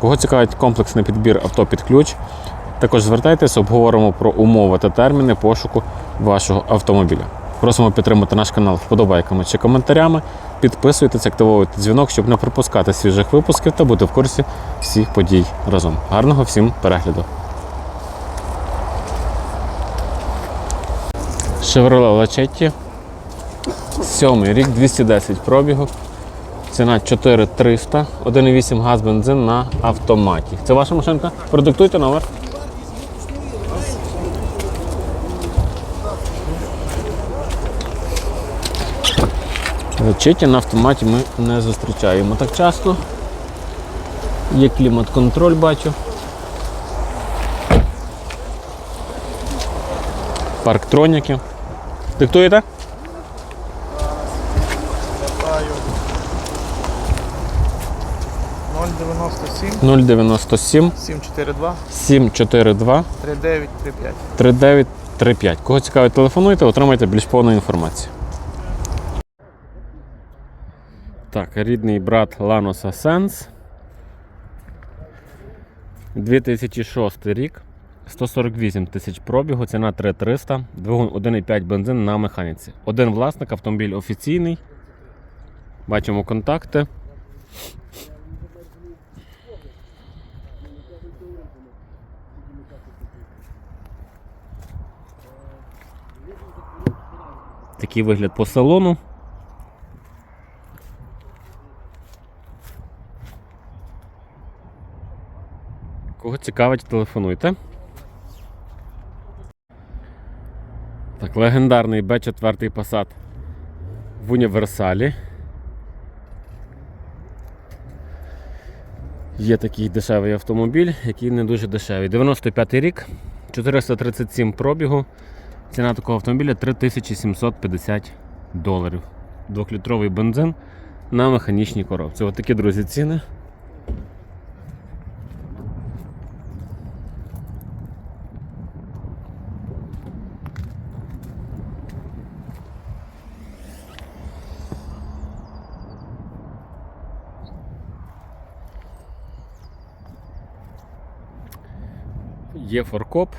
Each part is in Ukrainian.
Кого цікавить комплексний підбір авто під ключ, також звертайтесь, обговоримо про умови та терміни пошуку вашого автомобіля. Просимо підтримати наш канал вподобайками чи коментарями. Підписуйтесь, активовуйте дзвінок, щоб не пропускати свіжих випусків та бути в курсі всіх подій разом. Гарного всім перегляду! Chevrolet Lachetti. Сьомий рік, 210 пробігу. Ціна 4300, 1,8 газ бензин на автоматі. Це ваша машинка? Продиктуйте номер. Лечиті на автоматі ми не зустрічаємо так часто. Є клімат-контроль, бачу. Парктроніки. Диктуєте? 097 097 742 742 3935. 3935. Кого цікавить, телефонуйте, отримайте більш повну інформацію. Так, рідний брат Lanos Ascens. 2006 рік. 148 тисяч пробігу, ціна 3300, двигун 1,5 бензин на механіці. Один власник, автомобіль офіційний. Бачимо контакти. Такий вигляд по салону. Кого цікавить, телефонуйте. Так, легендарний Б4 Passat в універсалі. Є такий дешевий автомобіль, який не дуже дешевий. 95 рік, 437 пробігу. Ціна такого автомобіля 3750 доларів. Двохлітровий бензин на механічній коробці. Ось такі, друзі, ціни. Є форкоп.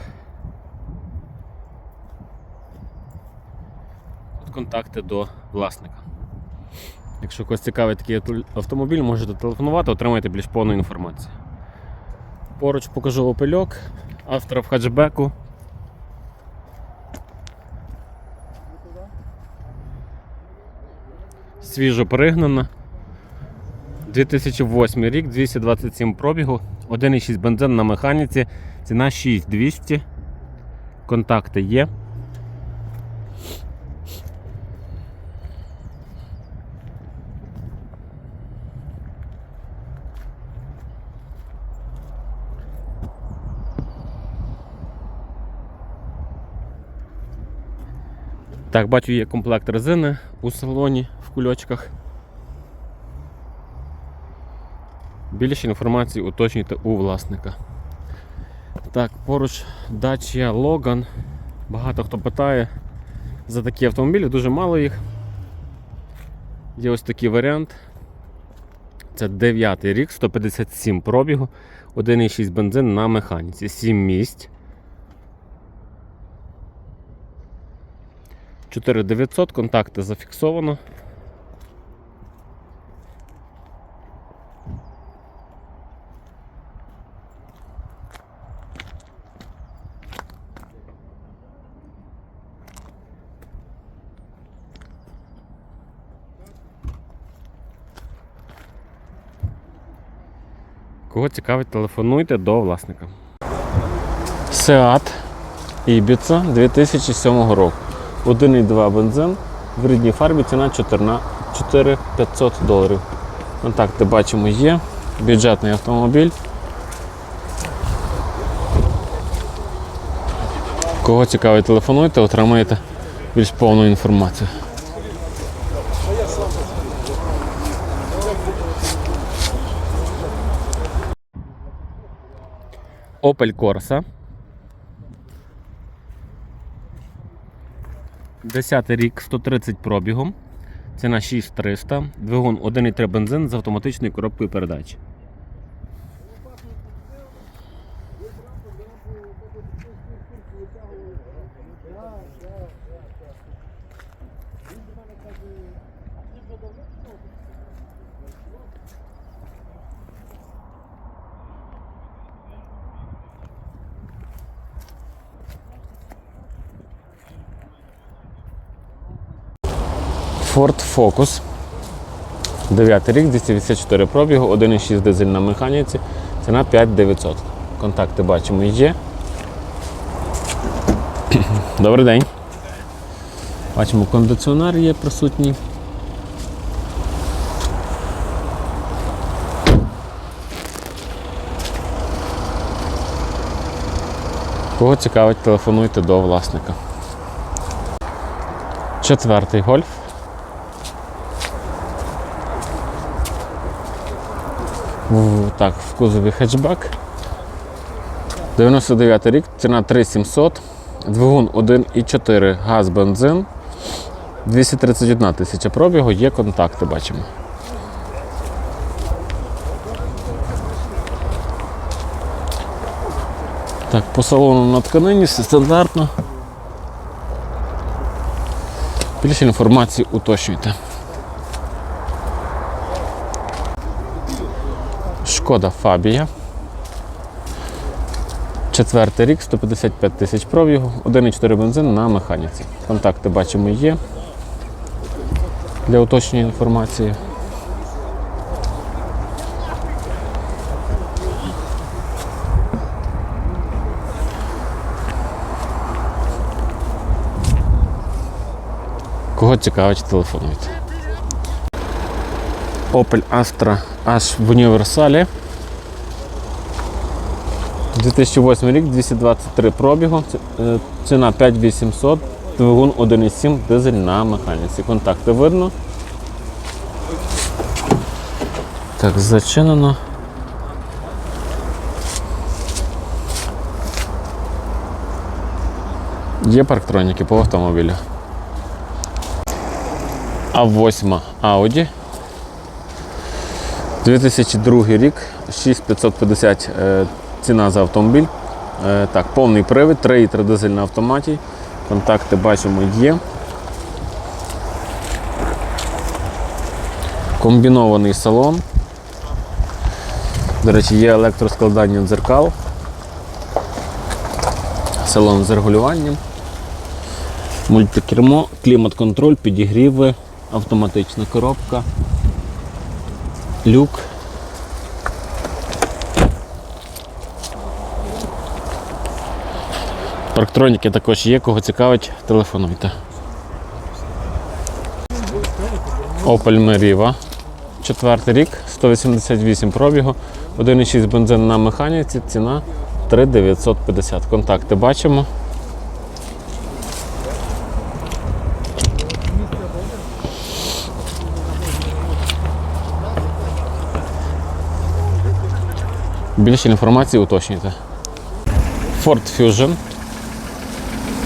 Контакти до власника. Якщо когось цікавить такий автомобіль, можете телефонувати, отримаєте більш повну інформацію. Поруч покажу опельок, автора в хатчбеку. Свіжо пригнана. 2008 рік, 227 пробігу, 1,6 бензин на механіці, ціна 6200. Контакти є. Так, бачу, є комплект резини у салоні в кульочках. Більше інформації уточнюйте у власника. Так, поруч Dacia Logan. Багато хто питає за такі автомобілі, дуже мало їх. Є ось такий варіант. Це 9 рік, 157 пробігу, 1,6 бензин на механіці, 7 місць. 4900, контакти зафіксовано. Кого цікавить, телефонуйте до власника. Seat Ibiza 2007 року. 1,2 бензин. В рідній фарбі ціна 4500 доларів. Контакти бачимо є. Бюджетний автомобіль. Кого цікавить, телефонуйте, отримаєте більш повну інформацію. Opel Corsa 10 рік, 130 пробігом. Ціна 6300. Двигун 1,3 бензин з автоматичною коробкою передач. Ford Focus. 9 рік, 284 пробігу, 1,6 дизель на механіці. Ціна 5900. Контакти бачимо є. Добрий день. Бачимо, кондиціонер є присутній. Кого цікавить, телефонуйте до власника. Четвертий гольф. В- Так, в кузові хетчбек. 99 рік, ціна 3700, двигун 1,4 газ, бензин. 231 тисяча пробігу, є контакти, бачимо. Так, по салону на тканині все стандартно. Більше інформації уточнюйте. Шкода Фабія. Четвертий рік, 155 тисяч пробігу, 1,4 бензин на механіці. Контакти бачимо є для уточнення інформації. Кого цікавить, телефонуйте. Opel Astra аж в універсалі. 2008 рік, 223 пробігу, е, ціна 5800, двигун 1,7, дизель на механіці. Контакти видно. Так, зачинено. Є парктроніки по автомобілю. А 8 Audi. 2002 рік, 6550 е, ціна за автомобіль. Е, так, повний привід, 3,3 дизель на автоматі. Контакти бачимо є. Комбінований салон. До речі, є електроскладання дзеркал. Салон з регулюванням. Мультикермо, клімат-контроль, підігріви, автоматична коробка, люк. Парктроніки також є, кого цікавить, телефонуйте. Opel Meriva. Четвертий рік, 188 пробігу, 1,6 бензин на механіці, ціна 3950. Контакти бачимо. Більше інформації уточнюйте. Ford Fusion.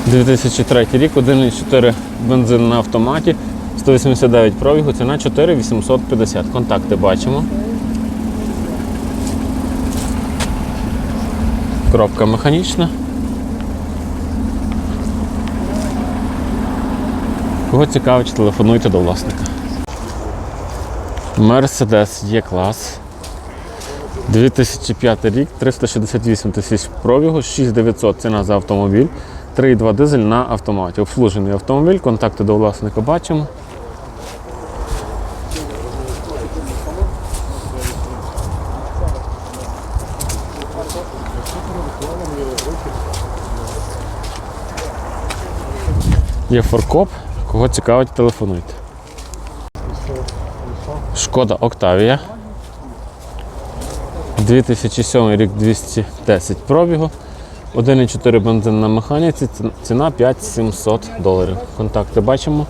2003 рік, 1,4 бензин на автоматі, 189 пробігу, ціна 4850. Контакти бачимо. Коробка механічна. Кого цікавить, телефонуйте до власника. Mercedes Є-клас. 2005 рік, 368 тисяч пробігу, 6900 ціна за автомобіль, 3,2 дизель на автоматі. Обслужений автомобіль, контакти до власника бачимо. Є форкоп, кого цікавить, телефонуйте. Шкода Октавія. 2007 рік 210 пробігу, 1,4 бензин на механіці, ці- ціна 5700 доларів. Контакти бачимо.